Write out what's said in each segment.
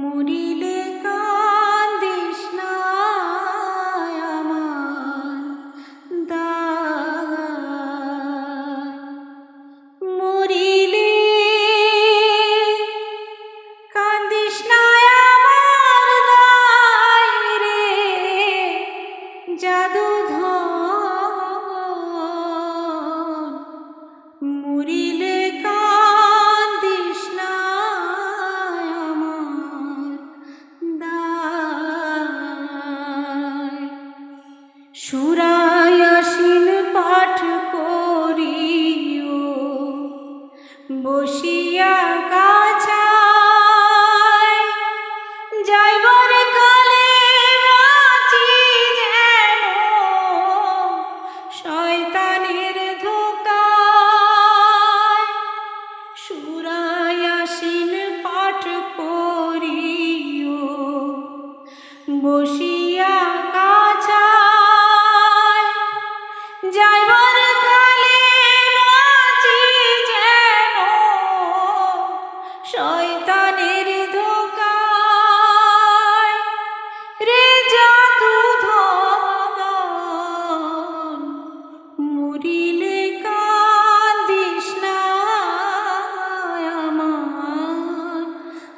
মরিলে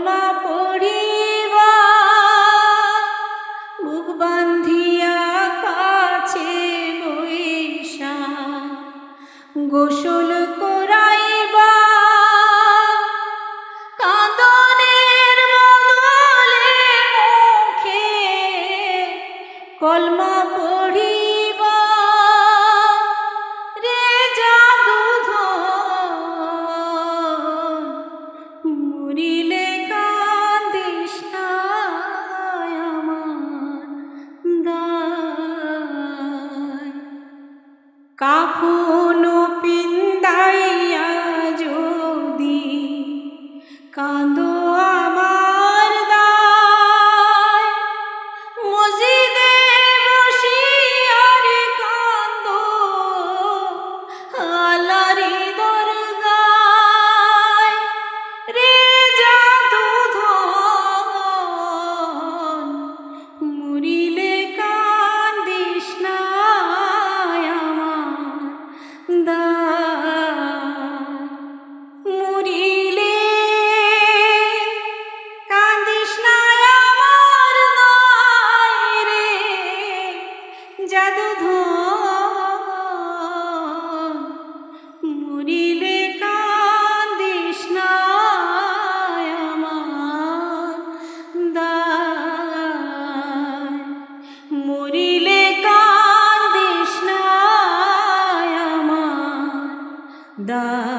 কলমা পড়িবা বুক বান্ধিয়া কাছে বৈশা গোসল কলমা কাফন দা